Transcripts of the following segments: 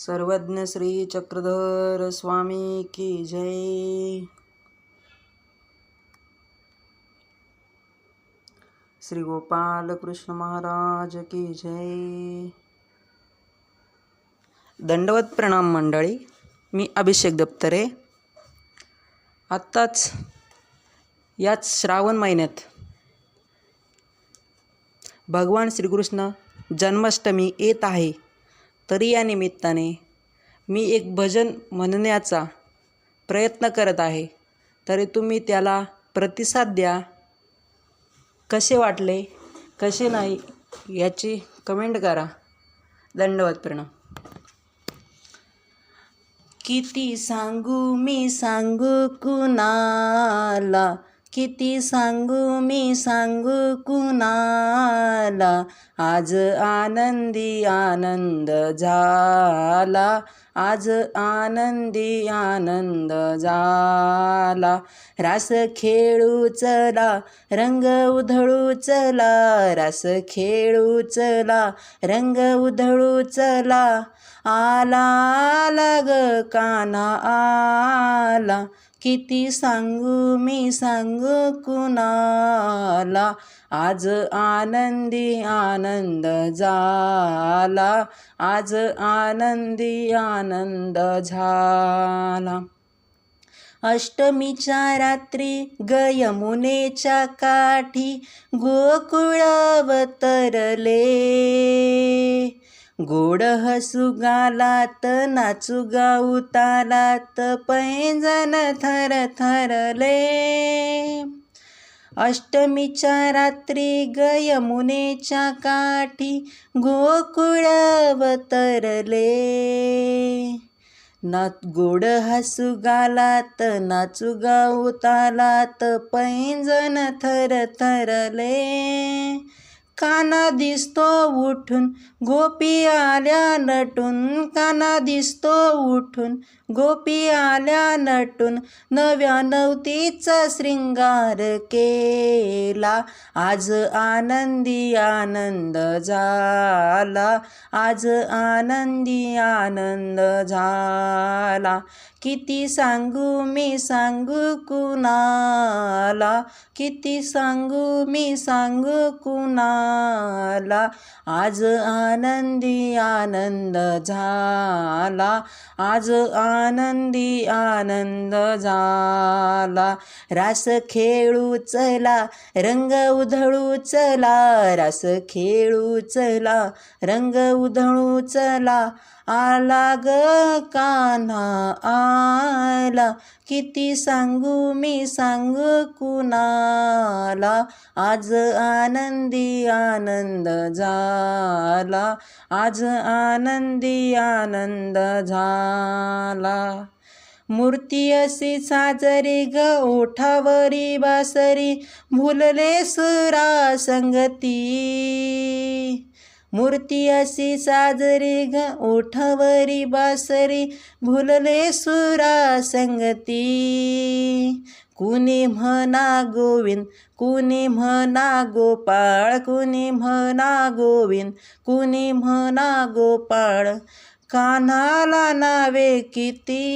सर्वज्ञ श्री चक्रधर स्वामी की जय। श्री गोपाल कृष्ण महाराज की जय। दंडवत प्रणाम मंडळी मी अभिषेक दप्तरे. आत्ताच याच श्रावण महिन्यात भगवान श्रीकृष्ण जन्माष्टमी येत आहे. तरी या निमित्ताने मी एक भजन म्हणण्याचा प्रयत्न करत आहे. तरी तुम्ही त्याला प्रतिसाद द्या. कसे वाटले? कसे नाही? याची कमेंट करा. दंडवत प्रणाम किती सांगू मी सांगू कुणाला? किती सांगू मी सांगू कुणाला? आज आनंदी आनंद झाला. आज आनंदी आनंद झाला. रास खेळू चला रंग उधळू चला. रास खेळू चला रंग उधळू चला. आला आला ग काना आला. किती सांगू मी सांगू कुणाला? आज आनंदी आनंद झाला. आज आनंदी आनंद झाला. अष्टमीच्या रात्री गयमुनेच्या काठी गोकुळावतरले गोड हसू गालात नाचू गाऊ तालात पैंजन थर थरले. अष्टमीच्या रात्री गयमुनेच्या काठी गोकुळावतरले ना गोड हसू गालात नाचू गाऊ तालात पैंजन थर थरले. काना दिसतो उठून. गोपी आल्या नटून. काना दिसतो उठून. गोपी आल्या नटून. नव्या नवतीचा श्रृंगार केला. आज आनंदी आनंद झाला. आज आनंदी आनंद झाला. किती सांगू मी सांगू कुणाला? किती सांगू मी सांगू झाला आज आनंदी आनंद झाला. आज आनंदी आनंद झाला. रास खेळू चला रंग उधळू चला. रास खेळू चला रंग उधळू चला. आला ग कान्हा आला. किती सांगू मी सांगू कुणाला? आज आनंदी आनंद झाला. आज आनंदी आनंद झाला. मूर्ती अशी साजरी ग ओठावरी बासरी भुलले सुरा संगती. मूर्ती अशी साजरी ग ओठावरी बासरी भुलले सुरा संगती. कुणी म्हणा गोविंद कुणी म्हणा गोपाळ कुणी म्हणा गोविंद कुणी म्हणा गोपाळ. कानाला नावे किती?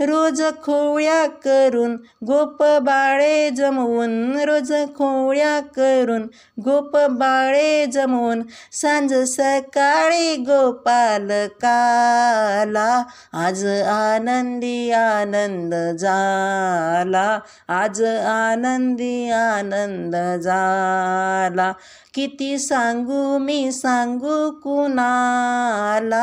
रोज खोळ्या करून गोप बाळे जमवून रोज खोळ्या करून गोप बाळे जमवून सांज सकाळी गोपाल काला आज आनंदी आनंद झाला आज आनंदी आनंद झाला. किती सांगू मी सांगू कुणाला?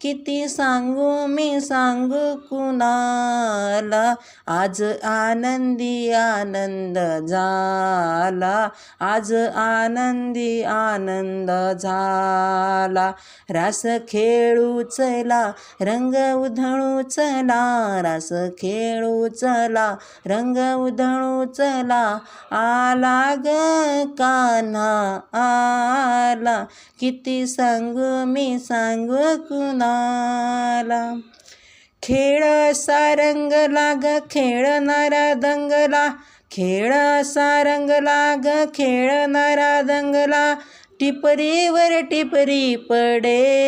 किती सांगू मी सांगू कुणाला? आज आनंदी आनंद झाला. आज आनंदी आनंद झाला. रास खेळू चला रंग उधळू चला रास खेळू चला रंग उधळू चला. आला ग कान्हा आला. किती सांगू मी सांगू कुणाला? खेळ असा लाग खेळणारा दंगला. खेळ असा लाग खेळणारा दंगला. टिपरीवर टिपरी पडे.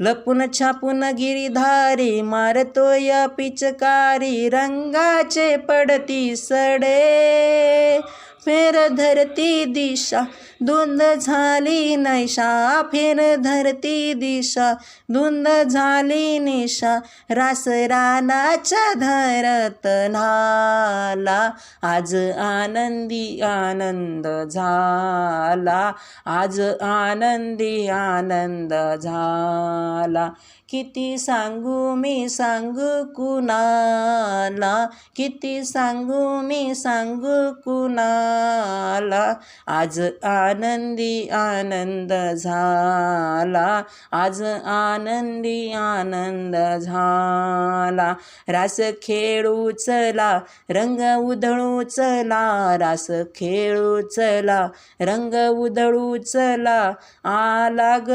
लपून छापून गिरीधारी मारतोय पिचकारी. रंगाचे पडती सडे. फेर धरती दिशा धुंद झाली नैशा फेर धरती दिशा धुंद झाली निशा रास रानाच्या धरत नाला आज आनंदी आनंद झाला आज आनंदी आनंद झाला. किती सांगू मी सांगू कुणाला? किती सांगू मी सांगू कुणाला? आज आनंदी आनंद झाला. आज आनंदी आनंद झाला. रास खेळू चला रंग उधळू चला. रास खेळू चला रंग उधळू चला. आला ग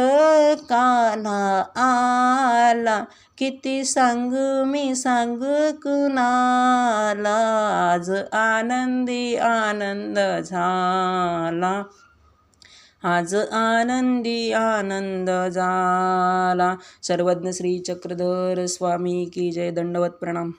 आ आला. किती सांगू मी सांगू कुणाला? आज आनंदी आनंद झाला. आज आनंदी आनंद झाला. सर्वज्ञ श्री चक्रधर स्वामी की जय. दंडवत प्रणाम.